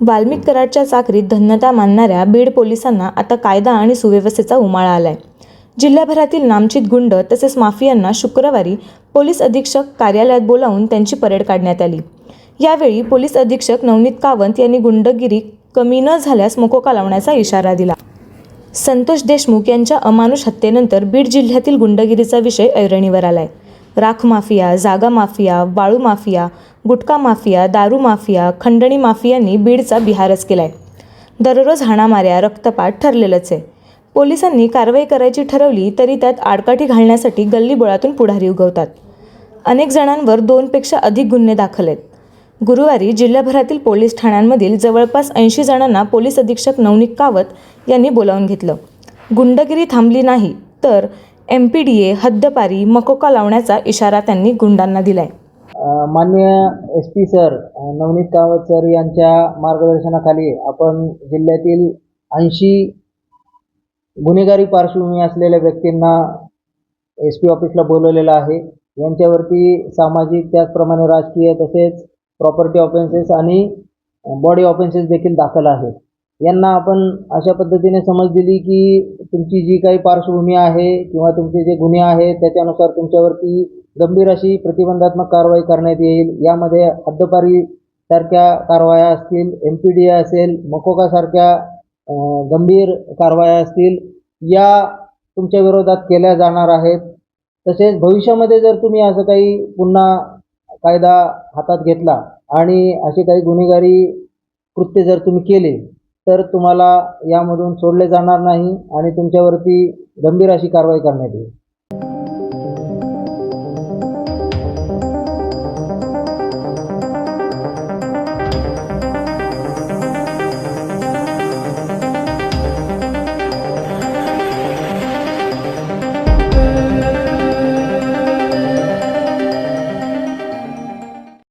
वाल्मिक कराडच्या चाकरीत धन्यता मानणाऱ्या बीड पोलिसांना आता कायदा आणि सुव्यवस्थेचा उमाळा आलाय. जिल्ह्याभरातील नामचित गुंड तसेच माफियांना शुक्रवारी पोलीस अधीक्षक कार्यालयात बोलावून त्यांची परेड काढण्यात आली. यावेळी पोलीस अधीक्षक नवनीत कावंत यांनी गुंडगिरी कमी न झाल्यास मोकोका लावण्याचा इशारा दिला. संतोष देशमुख यांच्या अमानुष हत्येनंतर बीड जिल्ह्यातील गुंडगिरीचा विषय ऐरणीवर आलाय. राख माफिया जागा माफिया वाळू माफिया गुटखा माफिया दारू माफिया खंडणी माफियांनी बीडचा बिहारच केलाय. दररोज हाणामाऱ्या रक्तपात ठरलेलंच आहे. पोलिसांनी कारवाई करायची ठरवली तरी त्यात आडकाठी घालण्यासाठी गल्लीबोळातून पुढारी उगवतात. अनेक जणांवर दोनपेक्षा अधिक गुन्हे दाखल आहेत. गुरुवारी जिल्ह्याभरातील पोलीस ठाण्यांमधील जवळपास ऐंशी जणांना पोलीस अधीक्षक नवनीत कावत यांनी बोलावून घेतलं. गुंडगिरी थांबली नाही तर एम पी डी ए हद्दपारी मकोका लावण्याचा इशारा त्यांनी गुंडांना दिलाय. मान्य माननीय S P sir Navneet Kawat sir यांच्या मार्गदर्शनाखाली आपण जिल्ह्यातील ऐंशी गुन्हेगारी पार्श्वभूमी असलेल्या व्यक्तींना एस पी ऑफिसला बोलवलेलं आहे. यांच्यावरती सामाजिक त्याचप्रमाणे राजकीय तसेच प्रॉपर्टी ऑफेन्सेस आणि बॉडी ऑफेन्सेस देखील दाखल आहेत. यांना आपण अशा पद्धतीने समज दिली की तुमची जी काही पार्श्वभूमी आहे किंवा तुमचे जे गुन्हे आहेत त्याच्यानुसार तुमच्यावरती गंभीर अशी प्रतिबंधात्मक कारवाई करण्यात येईल. यामध्ये हद्दपारी सारख्या कारवाया असतील एम पी डी असेल मकोकासारख्या गंभीर कारवाया असतील या तुमच्या विरोधात केल्या जाणार आहेत. तसेच भविष्यामध्ये जर तुम्ही असं काही पुन्हा कायदा हातात घेतला आणि असे काही गुन्हेगारी कृत्य जर तुम्ही केले तर तुम्हाला यामधून सोडले जाणार नाही आणि तुमच्यावरती गंभीर अशी कारवाई करण्यात येईल.